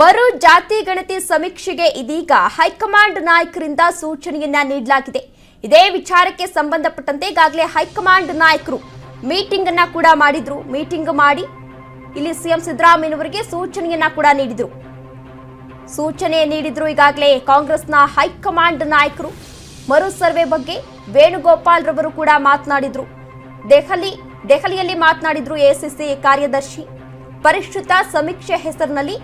ಮರು ಜಾತಿ ಗಣತಿ ಸಮೀಕ್ಷೆಗೆ ಇದೀಗ ಹೈಕಮಾಂಡ್ ನಾಯಕರಿಂದ ಸೂಚನೆಯನ್ನ ನೀಡಲಾಗಿದೆ. ಇದೇ ವಿಚಾರಕ್ಕೆ ಸಂಬಂಧಪಟ್ಟಂತೆ ಈಗಾಗಲೇ ಹೈಕಮಾಂಡ್ ನಾಯಕರು ಮೀಟಿಂಗ್ ಅನ್ನ ಕೂಡ ಮಾಡಿದ್ರು. ಮೀಟಿಂಗ್ ಮಾಡಿ ಇಲ್ಲಿ ಸಿಎಂ ಸಿದ್ದರಾಮಯ್ಯನವರಿಗೆ ಸೂಚನೆಯನ್ನ ಕೂಡ ನೀಡಿದ್ರು. ಸೂಚನೆ ನೀಡಿದ್ರು ಈಗಾಗಲೇ ಕಾಂಗ್ರೆಸ್ನ ಹೈಕಮಾಂಡ್ ನಾಯಕರು. ಮರು ಸರ್ವೆ ಬಗ್ಗೆ ವೇಣುಗೋಪಾಲ್ ರವರು ಕೂಡ ಮಾತನಾಡಿದ್ರು. ದೆಹಲಿ, ದೆಹಲಿಯಲ್ಲಿ ಮಾತನಾಡಿದ್ರು ಎಸಿಸಿ ಕಾರ್ಯದರ್ಶಿ. ಪರಿಷ್ಕೃತ ಸಮೀಕ್ಷೆ ಹೆಸರಿನಲ್ಲಿ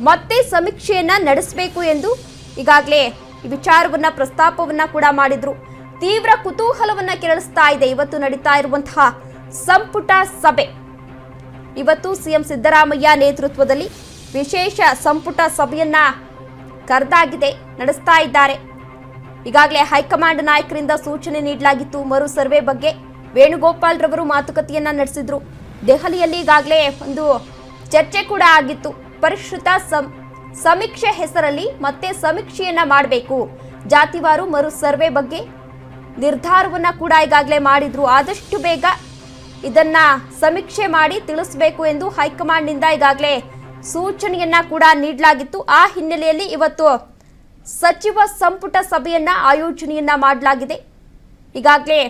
ಮತ್ತೆ ಸಮೀಕ್ಷೆಯನ್ನ ನಡೆಸಬೇಕು ಎಂದು ಈಗಾಗಲೇ ವಿಚಾರವನ್ನ, ಪ್ರಸ್ತಾಪವನ್ನ ಕೂಡ ಮಾಡಿದ್ರು. ತೀವ್ರ ಕುತೂಹಲವನ್ನ ಕೆರಳಿಸ್ತಾ ಇದೆ. ಇವತ್ತು ನಡೀತಾ ಇರುವಂತಹ ಸಂಪುಟ ಸಭೆ. ಇವತ್ತು ಸಿಎಂ ಸಿದ್ದರಾಮಯ್ಯ ನೇತೃತ್ವದಲ್ಲಿ ವಿಶೇಷ ಸಂಪುಟ ಸಭೆಯನ್ನ ಕರೆದಾಗಿದೆ, ನಡೆಸ್ತಾ ಇದ್ದಾರೆ. ಈಗಾಗಲೇ ಹೈಕಮಾಂಡ್ ನಾಯಕರಿಂದ ಸೂಚನೆ ನೀಡಲಾಗಿತ್ತು. ಮರು ಸರ್ವೆ ಬಗ್ಗೆ ವೇಣುಗೋಪಾಲ್ ರವರು ಮಾತುಕತೆಯನ್ನ ನಡೆಸಿದ್ರು. ದೆಹಲಿಯಲ್ಲಿ ಈಗಾಗಲೇ ಒಂದು ಚರ್ಚೆ ಕೂಡ ಆಗಿತ್ತು. ಪರಿಷ್ಕೃತ ಸಮೀಕ್ಷೆ ಹೆಸರಲ್ಲಿ ಮತ್ತೆ ಸಮೀಕ್ಷೆಯನ್ನ ಮಾಡಬೇಕು. ಜಾತಿವಾರು ಮರು ಸರ್ವೆ ಬಗ್ಗೆ ನಿರ್ಧಾರವನ್ನ ಕೂಡ ಈಗಾಗಲೇ ಮಾಡಿದ್ರು. ಆದಷ್ಟು ಬೇಗ ಇದನ್ನ ಸಮೀಕ್ಷೆ ಮಾಡಿ ತಿಳಿಸಬೇಕು ಎಂದು ಹೈಕಮಾಂಡ್ನಿಂದ ಈಗಾಗಲೇ ಸೂಚನೆಯನ್ನ ಕೂಡ ನೀಡಲಾಗಿತ್ತು. ಆ ಹಿನ್ನೆಲೆಯಲ್ಲಿ ಇವತ್ತು ಸಚಿವ ಸಂಪುಟ ಸಭೆಯನ್ನ ಆಯೋಜನೆಯನ್ನ ಮಾಡಲಾಗಿದೆ. ಈಗಾಗಲೇ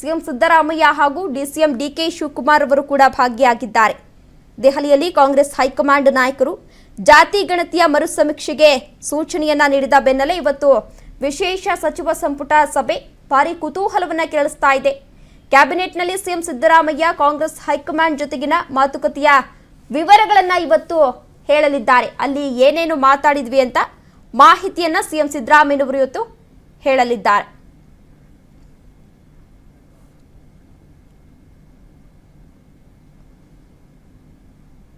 ಸಿಎಂ ಸಿದ್ದರಾಮಯ್ಯ ಹಾಗೂ ಡಿಸಿಎಂ ಡಿಕೆ ಶಿವಕುಮಾರ್ ಅವರು ಕೂಡ ಭಾಗಿಯಾಗಿದ್ದಾರೆ. ದೆಹಲಿಯಲ್ಲಿ ಕಾಂಗ್ರೆಸ್ ಹೈಕಮಾಂಡ್ ನಾಯಕರು ಜಾತಿ ಗಣತಿಯ ಮರು ಸಮೀಕ್ಷೆಗೆ ಸೂಚನೆಯನ್ನ ನೀಡಿದ ಬೆನ್ನಲ್ಲೇ ಇವತ್ತು ವಿಶೇಷ ಸಚಿವ ಸಂಪುಟ ಸಭೆ ಭಾರಿ ಕುತೂಹಲವನ್ನ ಕೇಳಿಸ್ತಾ ಇದೆ. ಕ್ಯಾಬಿನೆಟ್ನಲ್ಲಿ CM Siddaramaiah Congress high command ಜೊತೆಗಿನ ಮಾತುಕತೆಯ ವಿವರಗಳನ್ನ ಇವತ್ತು ಹೇಳಲಿದ್ದಾರೆ. ಅಲ್ಲಿ ಏನೇನು ಮಾತಾಡಿದ್ವಿ ಅಂತ ಮಾಹಿತಿಯನ್ನ ಸಿಎಂ ಸಿದ್ದರಾಮಯ್ಯನವರು ಇವತ್ತು ಹೇಳಲಿದ್ದಾರೆ.